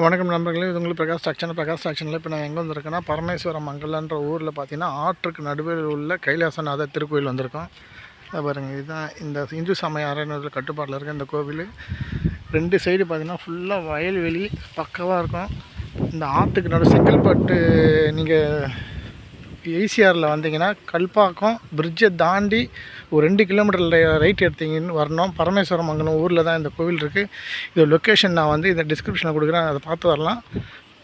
வணக்கம் நண்பர்களே இது உங்களுக்கு பிரகாஷ் ஆக்ஷன். பிரகாஷ் ஆக்ஷனில் இப்போ நான் எங்கே வந்திருக்கேன்னா பரமேஸ்வரம் மங்கலன்ற ஊரில் பார்த்தீங்கன்னா ஆற்றுக்கு நடுவில் உள்ள கைலாசநாதர் திருக்கோயில் வந்திருக்கோம். இதை பாருங்கள் இதுதான் இந்த இந்து சமய அறநிலையத்தில் கட்டுப்பாட்டில் இருக்க இந்த கோவில். ரெண்டு சைடு பார்த்தீங்கன்னா ஃபுல்லாக வயல்வெளி பக்கவாக இருக்கும். இந்த ஆற்றுக்கு நடு செங்கல்பட்டு நீங்கள் ஈசிஆரில் வந்தீங்கன்னா கல்பாக்கம் பிரிட்ஜை தாண்டி ஒரு ரெண்டு கிலோமீட்டர் ரைட் எடுத்தீங்கன்னு வரணும். பரமேஸ்வரம் மங்கலம் ஊரில் தான் இந்த கோவில் இருக்குது இது லொக்கேஷன் நான் வந்து இந்த டிஸ்கிரிப்ஷனில் கொடுக்குறேன். அதை பார்த்து வரலாம்.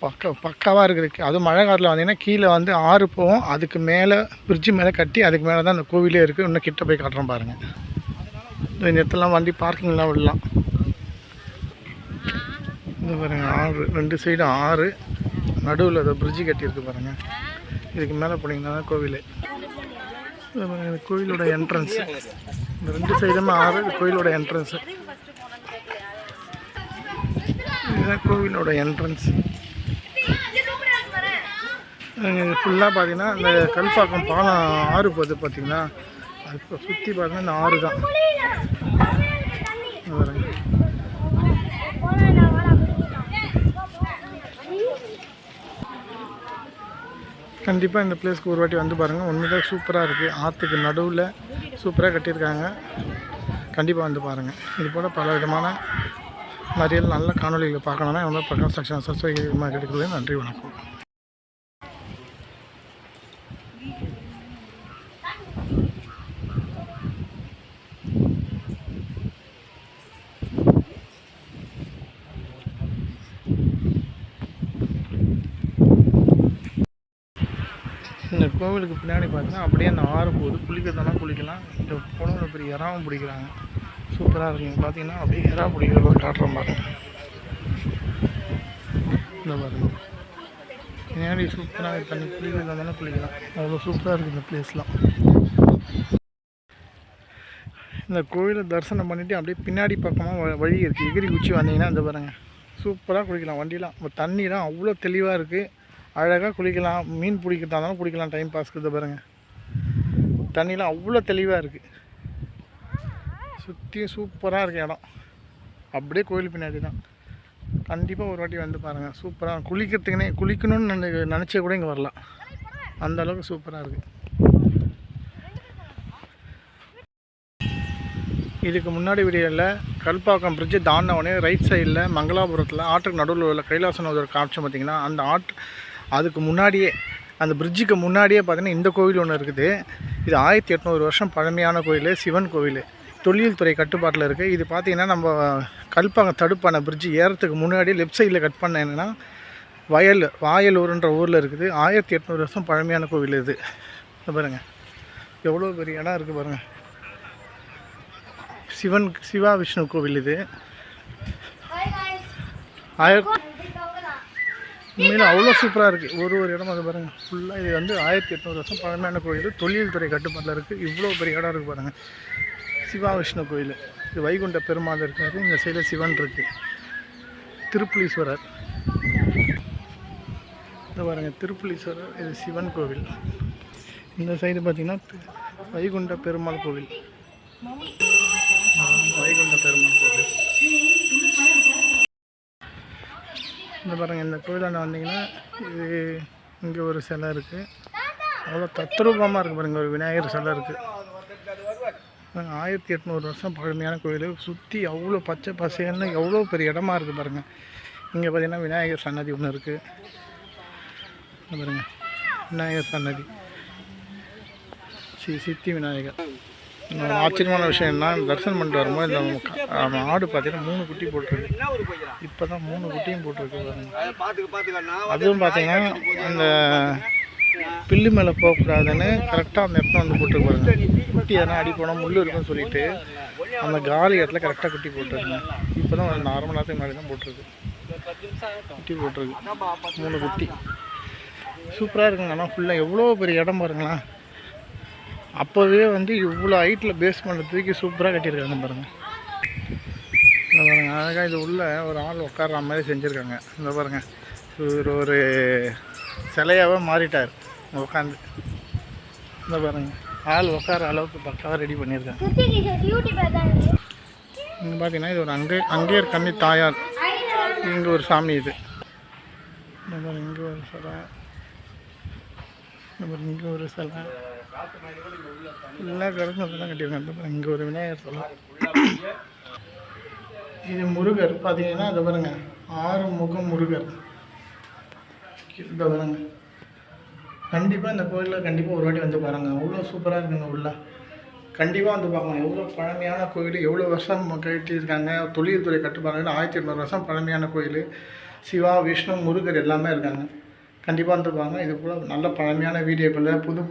பக்க பக்காவாக இருக்குது அதுவும் மழை காலத்தில் வந்தீங்கன்னா கீழே வந்து ஆறு போகும். அதுக்கு மேலே பிரிட்ஜு மேலே கட்டி அதுக்கு மேலே தான் அந்த கோவிலே இருக்குது இன்னும் கிட்ட போய் காட்டுறோம் பாருங்கள் இந்த இடத்துலாம் வண்டி பார்க்கிங்லாம் விடலாம். இது பாருங்கள் ஆறு. ரெண்டு சைடும் ஆறு. நடுவில் அதை பிரிட்ஜு கட்டியிருக்கு பாருங்கள் இதுக்கு மேலே போனீங்கன்னா தான் கோவில் கோயிலோட என்ட்ரன்ஸ் இந்த ரெண்டு சைடுமே ஆறு இது கோயிலோட என்ட்ரன்ஸு இதுதான் கோவிலோட என்ட்ரன்ஸ் ஃபுல்லாக பார்த்தீங்கன்னா இந்த கல்பாக்கம் பாலம் ஆறு போகுது பார்த்தீங்கன்னா அது சுற்றி பார்த்தீங்கன்னா இந்த ஆறு தான். கண்டிப்பாக இந்த பிளேஸ்க்கு ஒரு வாட்டி வந்து பாருங்கள் உண்மையாக சூப்பராக இருக்குது ஆற்றுக்கு நடுவில் சூப்பராக கட்டியிருக்காங்க. கண்டிப்பாக வந்து பாருங்கள் இது போல் பல விதமான நிறைய நல்ல காணொலிகளை பார்க்கணுன்னா என்னோட பிரகாஷ் செக்ஷன் சப்ஸ்கிரைப் கிடைக்கிறது நன்றி வணக்கம் இந்த கோவிலுக்கு பின்னாடி பார்த்தீங்கன்னா அப்படியே அந்த ஆறு போகுது. குளிக்கிறதுனா குளிக்கலாம். இந்த குளம்ல பெரிய இறாவும் பிடிக்கிறாங்க. சூப்பராக இருக்குங்க. பார்த்தீங்கன்னா அப்படியே இறா பிடிக்கிறத காட்டுறோம் பாருங்க இந்த பாருங்க. பின்னாடி சூப்பராக தண்ணி குளிக்கிறதா இருந்தாலும் குளிக்கலாம். அவ்வளோ சூப்பராக இருக்குது இந்த பிளேஸ்லாம் இந்த கோயிலை தரிசனம் பண்ணிவிட்டு அப்படியே பின்னாடி பக்கமாக வழி இருக்குது எகிரி குச்சி வந்தீங்கன்னா இந்த பாருங்கள் சூப்பராக குளிக்கலாம். வண்டிலாம் இப்போ தண்ணிலாம் அவ்வளோ தெளிவாக இருக்குது அழகாக குளிக்கலாம் மீன் பிடிக்கிறதா இருந்தாலும் பிடிக்கலாம் டைம் பாஸ்க்கு இதை பாருங்கள் தண்ணியெலாம் அவ்வளோ தெளிவாக இருக்குது சுற்றியும் சூப்பராக இருக்குது இடம். அப்படியே கோயில் பின்னாடி தான். கண்டிப்பாக ஒரு வாட்டி வந்து பாருங்கள் சூப்பராக குளிக்கிறதுக்குனே குளிக்கணும்னு நினை நினச்சே கூட இங்கே வரலாம். அந்த அளவுக்கு சூப்பராக இருக்குது இதுக்கு முன்னாடி வீடியோவில் கல்பாக்கம் பிரிட்ஜு தாண்டவனே ரைட் சைடில் மங்களாபுரத்தில் ஆற்றுக்கு நடுவில் உள்ள கைலாசநாதர் காமிச்சோம் பார்த்திங்கன்னா அந்த ஆற்று அதுக்கு முன்னாடியே அந்த பிரிட்ஜுக்கு முன்னாடியே பார்த்தீங்கன்னா இந்த கோவில் ஒன்று இருக்குது. இது ஆயிரத்தி எட்நூறு வருஷம் பழமையான கோயில் சிவன் கோவில். தொழில் துறை கட்டுப்பாட்டில் இருக்குது இது பார்த்தீங்கன்னா நம்ம கல்பாக்கம் தடுப்பான பிரிட்ஜு ஏறத்துக்கு முன்னாடி லெஃப்ட் சைடில் கட் பண்ண என்னன்னா வயல் வாயலூர்ன்ற ஊரில் இருக்குது. ஆயிரத்தி எட்நூறு வருஷம் பழமையான கோவில் இது. இதை பாருங்கள் எவ்வளோ பெரிய இடம் இருக்குது பாருங்கள் சிவன் சிவா விஷ்ணு கோவில் இது. ஆயிரத்தி உண்மையில் அவ்வளோ சூப்பராக இருக்குது ஒரு ஒரு இடம் அது பாருங்கள் ஃபுல்லாக இது வந்து ஆயிரத்தி எட்நூறு வருஷம் பழமையான கோயில். தொழில்துறை கட்டுப்பாட்டில் இருக்குது இவ்வளோ பெரிய இடம் இருக்குது பாருங்கள் சிவா விஷ்ணு கோயில். இது வைகுண்ட பெருமாள் இருக்கார். இந்த சைடில் சிவன் இருக்குது திருப்புலீஸ்வரர். இந்த பாருங்கள் திருப்புலீஸ்வரர் இது சிவன் கோவில். இந்த சைடு பார்த்திங்கன்னா வைகுண்ட பெருமாள் கோவில். வைகுண்ட பெருமாள் கோவில். இந்த பாருங்கள் இந்த கோயிலாண்ட வந்தீங்கன்னா இது இங்கே ஒரு சிலை இருக்குது அவ்வளோ தத்ரூபமாக இருக்குது பாருங்கள் ஒரு விநாயகர் சிலை இருக்குது ஆயிரத்தி எட்நூறு வருஷம் பழமையான கோயில். சுற்றி அவ்வளோ பச்சை பசேல்னு எவ்வளோ பெரிய இடமா இருக்குது பாருங்கள் இங்கே பார்த்தீங்கன்னா விநாயகர் சன்னதி ஒன்று இருக்குது பாருங்கள் விநாயகர் சன்னதி. ஸ்ரீ சித்தி விநாயகர். ஆச்சரியமான விஷயம் என்ன தரிசனம் பண்ணிட்டு வரும்போது இந்த ஆடு பார்த்தீங்கன்னா மூணு குட்டி போட்டிருக்கு. இப்போ தான் மூணு குட்டியும் போட்டிருக்கு அதுவும் பார்த்தீங்கன்னா அந்த பில்லு மேலே போகக்கூடாதுன்னு கரெக்டாக அந்த இடத்துல வந்து போட்டுருக்கு பாருங்க. குட்டி எதனா அடி போனால் முள் இருக்குன்னு சொல்லிட்டு அந்த காலி இடத்துல கரெக்டாக குட்டி போட்டுருங்க இப்போ தான் நார்மலாக முன்னாடி தான் போட்டிருக்கு. குட்டி போட்டிருக்கு. மூணு குட்டி. சூப்பராக இருக்குங்க ஆனால் ஃபுல்லாக எவ்வளோ பெரிய இடம் பாருங்களேன். அப்போவே வந்து இவ்வளோ ஹைட்டில் பேஸ்மெண்ட் தூக்கி சூப்பராக கட்டியிருக்காங்க பாருங்கள் பாருங்கள் அழகாக இது உள்ளே ஒரு ஆள் உட்கார்ற மாதிரி செஞ்சுருக்காங்க. இந்த பாருங்கள் இவர் ஒரு சிலையாகவே மாறிட்டார். உட்காந்து இந்த பாருங்கள் ஆள் உட்கார அளவுக்கு பக்காவாக ரெடி பண்ணியிருக்காங்க. இங்கே பார்த்தீங்கன்னா இது ஒரு அங்கே அங்கேயர் கண்ணி தாயார். இங்கே ஒரு சாமி இது. இங்கே ஒரு சிலை. அப்புறம் இங்கே ஒரு சிலை. எல்லா கருக்கும் தான் கட்டியிருக்காங்க. இந்த இங்கே ஒரு விநாயகர் சிலை. இது முருகர். பார்த்தீங்கன்னா அதை பாருங்க. ஆறு முகம் முருகர். இதை பாருங்க. கண்டிப்பாக இந்த கோயிலில் கண்டிப்பாக ஒரு வாட்டி வந்து பாருங்கள் அவ்வளோ சூப்பராக இருக்குங்க உள்ள. கண்டிப்பாக வந்து பார்க்கணும். எவ்வளோ பழமையான கோயில் எவ்வளோ வருஷம் கட்டியிருக்காங்க தொழில்துறை கட்டுப்பாடு ஆயிரத்தி எட்நூறு வருஷம் பழமையான கோயில். சிவா விஷ்ணு முருகர் எல்லாமே இருக்காங்க. கண்டிப்பாக வந்து பாருங்க இது போல் நல்ல பழமையான வீடியோக்களில் புது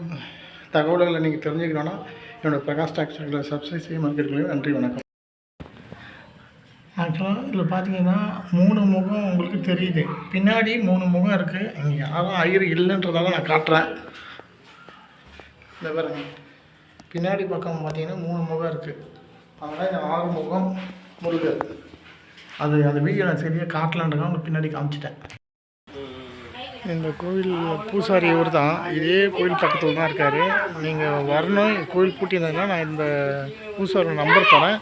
தகவல்களை நீங்கள் தெரிஞ்சுக்கணுன்னா என்னோடய பிரகாஷ் டாக்ஸ் சப்ஸ்கிரைப் செய்ய மறக்கிறீங்களே நன்றி வணக்கம். ஆக்சுவலாக இதில் பார்த்தீங்கன்னா மூணு முகம் உங்களுக்கு தெரியுது. பின்னாடி மூணு முகம் இருக்குது இங்கே யாரும் ஐயர் இல்லைன்றதால நான் காட்டுறேன். இந்த பாருங்க. பின்னாடி பக்கம் பார்த்தீங்கன்னா மூணு முகம் இருக்குது அதனால் இந்த ஆறு முகம் முருகர். அது அந்த வீடியோ நான் சரியாக காட்டலான்றதுக்காக உங்களுக்கு பின்னாடி காமிச்சிட்டேன். இந்த கோவில் பூசாரி இவர் தான். இதே கோயில் பக்கத்தில் தான் இருக்கார். நீங்கள் வரணும் கோயில் பூட்டியிருந்ததுன்னா நான் இந்த பூசாரி நம்பர் தரேன்.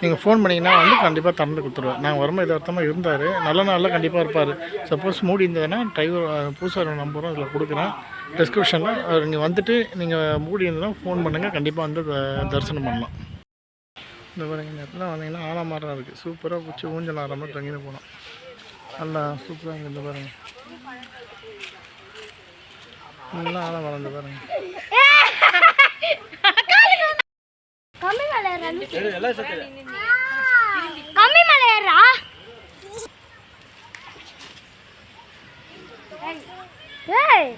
நீங்கள் ஃபோன் பண்ணிங்கன்னா வந்து கண்டிப்பாக திறந்து கொடுத்துருவேன். நாங்கள் வரும்போது எதார்த்தமாக இருந்தார். நல்ல நாளில் கண்டிப்பாக இருப்பார். சப்போஸ் மூடி இருந்ததுன்னா டிரைவர் பூசாரி நம்பரும் இதில் கொடுக்குறேன். டிஸ்கிரிப்ஷனில் நீங்கள் வந்துட்டு நீங்கள் மூடி இருந்ததுன்னா ஃபோன் பண்ணுங்கள் கண்டிப்பாக வந்து த- தரிசனம் பண்ணலாம். இந்த பாருங்க இந்த இடத்துல வந்தீங்கன்னா ஆலமரம் இருக்குது சூப்பராக பிடிச்சி ஊஞ்சல் ஆகிற மாதிரி தங்கிட்டு போகலாம் நல்லா சூப்பராக இருக்குது இந்த பாருங்கள் நல்லா ஆலமரம் இந்த பாருங்க. கம்மி மலை கம்மி மலை ஏறா ஏய்.